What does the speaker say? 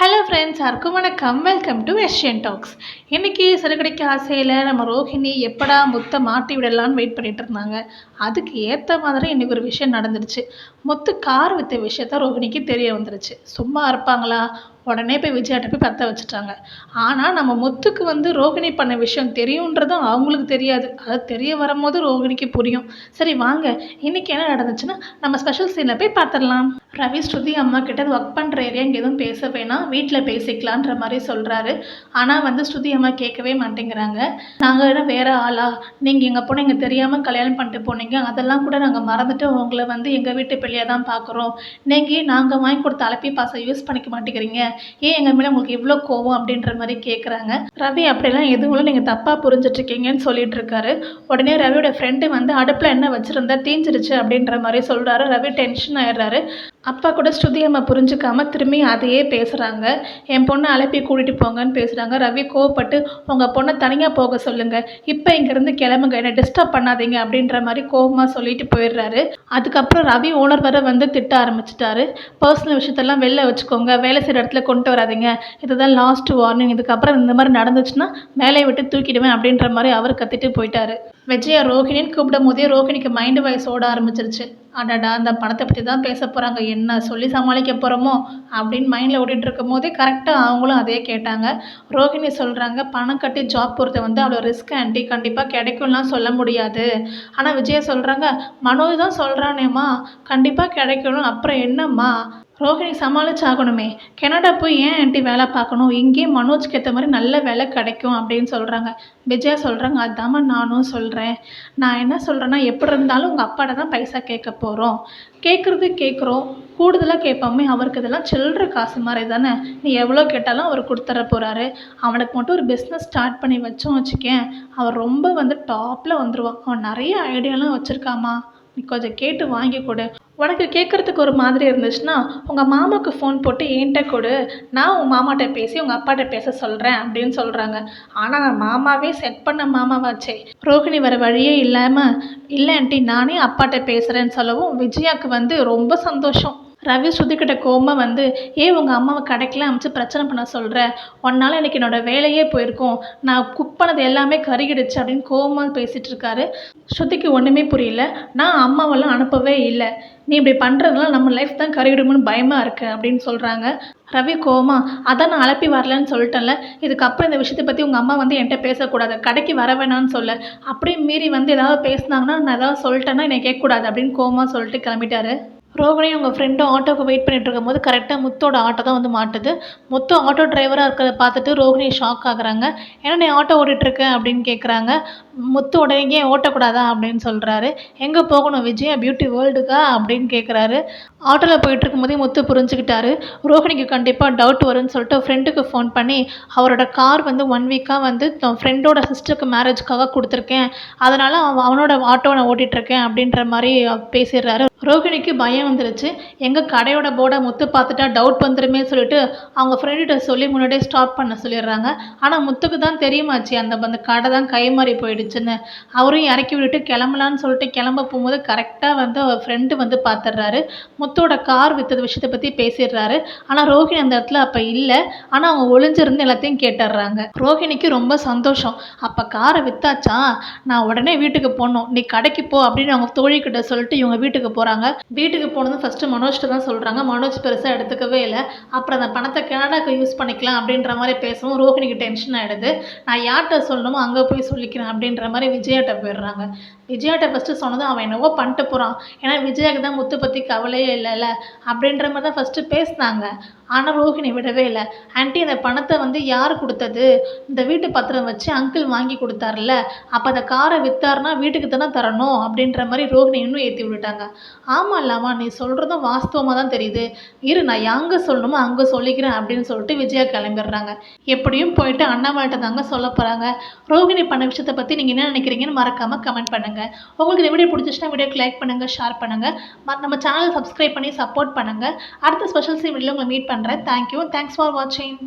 Hello friends அருக்கும் வணக்கம். Welcome to Asian tax இன்றைக்கி சிறுகடைக்கு ஆசையில் நம்ம ரோஹிணி எப்படா முத்தை மாட்டி விடலான்னு வெயிட் பண்ணிகிட்டு இருந்தாங்க. அதுக்கு ஏற்ற மாதிரி இன்றைக்கி ஒரு விஷயம் நடந்துருச்சு. முத்து கார் வித்த விஷயத்த ரோஹிணிக்கு தெரிய வந்துருச்சு. சும்மா இருப்பாங்களா? உடனே போய் விஜயாட்ட போய் பற்ற வச்சுட்டாங்க. ஆனால் நம்ம முத்துக்கு வந்து ரோகிணி பண்ண விஷயம் தெரியுன்றதும் அவங்களுக்கு தெரியாது. அது தெரிய வரும்போது ரோகிணிக்கு புரியும். சரி வாங்க. இன்றைக்கி என்ன நடந்துச்சுன்னா நம்ம ஸ்பெஷல் சீனில் போய் பார்த்துடலாம் ரவி ஸ்ருதி அம்மா கிட்ட ஒர்க் பண்ணுற ஏரியா இங்கே எதுவும் பேச வேணாம். வீட்டில் பேசிக்கலான்ற மாதிரி சொல்கிறாரு ஆனால் வந்து ஸ்ருதி அம்மா கேட்கவே மாட்டேங்கிறாங்க. நாங்கள் என்ன வேறு ஆளா? நீங்கள் எங்கள் பொண்ணு எங்கள் தெரியாமல் கல்யாணம் பண்ணிட்டு போனீங்க. அதெல்லாம் கூட நாங்கள் மறந்துட்டு உங்களை வந்து எங்கள் வீட்டு பிள்ளையாக தான் பார்க்குறோம் நீங்கள் நாங்கள் வாங்கி கொடுத்த அலப்பி பாசை யூஸ் பண்ணிக்க மாட்டேங்கிறீங்க. ஏன் எங்கள் மேலே உங்களுக்கு இவ்வளோ கோவம் அப்படின்ற மாதிரி கேட்குறாங்க. ரவி அப்படிலாம் எதுவும் நீங்கள் தப்பாக புரிஞ்சிட்ருக்கீங்கன்னு சொல்லிட்டு இருக்காரு உடனே ரவியோட ஃப்ரெண்டு வந்து அடுப்பில் என்ன வச்சுருந்தா தீஞ்சிருச்சு அப்படின்ற மாதிரி சொல்கிறாரு ரவி டென்ஷன் ஆயிடுறாரு. அப்பா கூட ஸ்ருதி அம்மா புரிஞ்சுக்காம திரும்பி அதையே பேசுகிறாங்க என் பொண்ணை அழைப்பி கூட்டிகிட்டு போங்கன்னு பேசுகிறாங்க ரவி கோவப்பட்டு உங்கள் பொண்ணை தனியாக போக சொல்லுங்கள் இப்போ இங்கேருந்து கிளம்புங்க. என்னை டிஸ்டர்ப் பண்ணாதீங்க. அப்படின்ற மாதிரி கோபமாக சொல்லிட்டு போயிடுறாரு. அதுக்கப்புறம் ரவி ஓனர் வர வந்து திட்ட ஆரம்பிச்சிட்டாரு. பர்சனல் விஷயத்தெல்லாம் வெளில வச்சுக்கோங்க. வேலை செய்கிற இடத்துல கொண்டு வராதிங்க. இதுதான் லாஸ்ட் வார்னிங் இதுக்கப்புறம் இந்த மாதிரி நடந்துச்சுன்னா வேலையை விட்டு தூக்கிடுவேன் அப்படின்ற மாதிரி அவர் கத்திட்டு போயிட்டாரு. விஜயா ரோஹிணின்னு கூப்பிடும் போதே ரோஹிணிக்கு மைண்டு வாய்ஸ் ஓட ஆரம்பிச்சிருச்சு. அடடா அந்த பணத்தை பற்றி தான் பேச போகிறாங்க என்ன சொல்லி சமாளிக்க போகிறோமோ அப்படின்னு மைண்டில் ஓடிட்டு இருக்கும் போதே கரெக்டாக அவங்களும் அதே கேட்டாங்க. ரோஹிணி சொல்கிறாங்க பணம் கட்டி ஜாப் போகிறது வந்து அவ்வளோ ரிஸ்க் ஆண்டி கண்டிப்பாக கிடைக்கும்லாம் சொல்ல முடியாது. ஆனால் விஜயா சொல்கிறாங்க மனோஜ் தான் சொல்கிறானேம்மா கண்டிப்பாக கிடைக்கணும். அப்புறம் என்னம்மா? ரோஹிணி சமாளிச்சாகணுமே. கனடா போய் ஏன் ஆண்டி வேலை பார்க்கணும்? இங்கேயே மனோஜ்க்கு ஏற்ற மாதிரி நல்ல வேலை கிடைக்கும் அப்படின்னு சொல்கிறாங்க விஜயா சொல்கிறாங்க அதாம்மா நானும் சொல்கிறேன் நான் என்ன சொல்கிறேன்னா எப்படி இருந்தாலும் உங்கள் அப்பாட்ட தான் பைசா கேட்க போகிறோம் கேட்குறது கேட்குறோம். கூடுதலாக கேட்போமே அவருக்கு இதெல்லாம் சில்லற காசு மாதிரி தானே. நீ எவ்வளோ கேட்டாலும் அவர் கொடுத்துற போகிறாரு அவனுக்கு மட்டும் ஒரு பிஸ்னஸ் ஸ்டார்ட் பண்ணி வச்சோம் வச்சுக்கேன். அவர் ரொம்ப வந்து டாப்பில் வந்துடுவான் அவன் நிறைய ஐடியாலாம் வச்சுருக்காமா நீ கொஞ்சம் கேட்டு வாங்கி கொடு. உனக்கு கேட்குறதுக்கு ஒரு மாதிரி இருந்துச்சுன்னா உங்கள் மாமாவுக்கு ஃபோன் போட்டு என்கிட்ட கொடு. நான் உங்கள் மாமாட்ட பேசி உங்கள் அப்பாட்ட பேச சொல்கிறேன் அப்படின்னு சொல்கிறாங்க ஆனால் நான் மாமாவே செட் பண்ண மாமாவாச்சே. ரோஹிணி வர வழியே இல்லாமல் இல்லை ஆண்டி நானே அப்பாட்ட பேசுகிறேன்னு சொல்லவும் விஜயாவுக்கு வந்து ரொம்ப சந்தோஷம். ரவி ஸ்ருதிக்கிட்ட கோபமாக வந்து ஏன் உங்கள் அம்மாவை கடைக்கெலாம் அனுப்பிச்சு பிரச்சனை பண்ண சொல்கிற ஒன்னால் எனக்கு என்னோடய வேலையே போயிருக்கும். நான் குக் பண்ணது எல்லாமே கருகிடுச்சு அப்படின்னு கோபமாக பேசிகிட்டு இருக்காரு. ஸ்ருதிக்கு ஒன்றுமே புரியல. நான் அம்மாவெல்லாம் அனுப்பவே இல்லை. நீ இப்படி பண்ணுறதுலாம் நம்ம லைஃப் தான் கருகிடுமோன்னு பயமாக இருக்குது அப்படின்னு சொல்கிறாங்க ரவி கோமா அதான் நான் அலப்பி வரலன்னு சொல்லிட்டேன்ல. இதுக்கப்புறம் இந்த விஷயத்தை பற்றி உங்கள் அம்மா வந்து என்கிட்ட பேசக்கூடாது. கடைக்கு வர வேணாம்னு சொல்ல. அப்படியே மீறி வந்து ஏதாவது பேசுனாங்கன்னா நான் ஏதாவது சொல்லிட்டேன்னா என்னை கேட்கக்கூடாது அப்படின்னு கோமா சொல்லிட்டு கிளம்பிட்டாரு. ரோகிணி அவங்க ஃப்ரெண்டும் ஆட்டோவுக்கு வெயிட் பண்ணிகிட்டு இருக்கும்போது கரெக்டாக முத்தோட ஆட்டோ தான் வந்து மாட்டுது. முத்து ஆட்டோ டிரைவராக இருக்கிறத பார்த்துட்டு ரோகிணி ஷாக் ஆகுறாங்க. ஏன்னா நீ ஆட்டோ ஓட்டிகிட்ருக்க அப்படின்னு கேட்குறாங்க முத்து உடனே ஏன் ஓட்டக்கூடாதா அப்படின்னு சொல்கிறாரு எங்கே போகணும் விஜயா பியூட்டி வேர்ல்டுக்கா அப்படின்னு கேட்குறாரு ஆட்டோவில் போயிட்டு இருக்கும்போதே முத்து புரிஞ்சுக்கிட்டாரு. ரோஹிணிக்கு கண்டிப்பாக டவுட் வரும்னு சொல்லிட்டு ஃப்ரெண்டுக்கு ஃபோன் பண்ணி அவரோட கார் வந்து ஒன் வீக்காக வந்து ஃப்ரெண்டோட சிஸ்டருக்கு மேரேஜ்க்காக கொடுத்துருக்கேன். அதனால் அவன் அவனோட ஆட்டோ நான் ஓட்டிகிட்ருக்கேன் அப்படின்ற மாதிரி பேசிடுறாரு ரோகிணிக்கு பயம் வந்துருச்சு. எங்கள் கடையோட போர்டை முத்து பார்த்துட்டா டவுட் வந்துருமே சொல்லிட்டு அவங்க ஃப்ரெண்டுகிட்ட சொல்லி முன்னாடியே ஸ்டாப் பண்ண சொல்லிடுறாங்க. ஆனால் முத்துக்கு தான் தெரியுமாச்சு அந்த அந்த கடை தான் கை மாறி போயிடுச்சுன்னு. அவரையும் இறக்கி விட்டுட்டு கிளம்பலான்னு சொல்லிட்டு கிளம்ப போகும்போது கரெக்டாக வந்து அவர் ஃப்ரெண்டு வந்து பார்த்துடுறாரு. முத்தோட கார் விற்றது விஷயத்தை பற்றி பேசிடுறாரு. ஆனால் ரோஹிணி அந்த இடத்துல அப்போ இல்லை. ஆனால் அவங்க ஒளிஞ்சிருந்து எல்லாத்தையும் கேட்டுடுறாங்க. ரோஹிணிக்கு ரொம்ப சந்தோஷம். அப்போ காரை விற்றாச்சா நான் உடனே வீட்டுக்கு போகணும். நீ கடைக்கு போ அப்படின்னு அவங்க தோழிக்கிட்ட சொல்லிட்டு இவங்க வீட்டுக்கு போகிறாங்க வீட்டுக்கு போனதும் ஃபஸ்ட்டு மனோஜ்கிட்ட தான் சொல்கிறாங்க மனோஜ் பெருசாக எடுத்துக்கவே இல்லை. அப்புறம் அந்த பணத்தை கனடாக்கு யூஸ் பண்ணிக்கலாம் அப்படின்ற மாதிரி பேசவும் ரோஹிணிக்கு டென்ஷன் ஆகிடுது நான் யார்கிட்ட சொல்லணுமோ அங்கே போய் சொல்லிக்கிறேன் அப்படின்ற மாதிரி விஜயாட்ட போயிடுறாங்க. விஜயாட்ட ஃபஸ்ட்டு சொன்னதும் அவன் என்னவோ பண்ணிட்டு போகிறான் ஏன்னா விஜயாவுக்கு தான் முத்து பற்றி கவலையே இல்லைல்ல அப்படின்ற மாதிரி தான் ஃபஸ்ட்டு பேசினாங்க. ஆனால் ரோஹிணி விடவே இல்லை. ஆன்ட்டி இந்த பணத்தை வந்து யார் கொடுத்தது? இந்த வீட்டு பத்திரம் வச்சு அங்கிள் வாங்கி கொடுத்தார்ல அப்போ அந்த காரை விற்றாருனா வீட்டுக்கு தானே தரணும் அப்படின்ற மாதிரி ரோஹிணி இன்னும் ஏற்றி விட்டுட்டாங்க. ஆமாம் இல்லாமா நீ சொல்கிறதும் வாஸ்தவமாக தான் தெரியுது. இரு நான் எங்கே சொல்லணுமோ அங்கே சொல்லிக்கிறேன் அப்படின்னு சொல்லிட்டு விஜயா கிளம்பிடுறாங்க. எப்படியும் போயிட்டு அண்ணாமல்கிட்ட தாங்க சொல்ல போகிறாங்க ரோஹிணி பண்ண விஷயத்தை பற்றி நீங்கள் என்ன நினைக்கிறீங்கன்னு மறக்காமல் கமெண்ட் பண்ணுங்கள் உங்களுக்கு இந்த வீடியோ பிடிச்சிச்சுன்னா வீடியோக்கு லைக் பண்ணுங்கள் ஷேர் பண்ணுங்கள் நம்ம சேனல் சப்ஸ்கிரைப் பண்ணி சப்போர்ட் பண்ணுங்கள் அடுத்த ஸ்பெஷல் சி வீடியோ உங்களை மீட் பண்ணுறேன் தேங்க்யூ தேங்க்ஸ் ஃபார் வாட்சிங்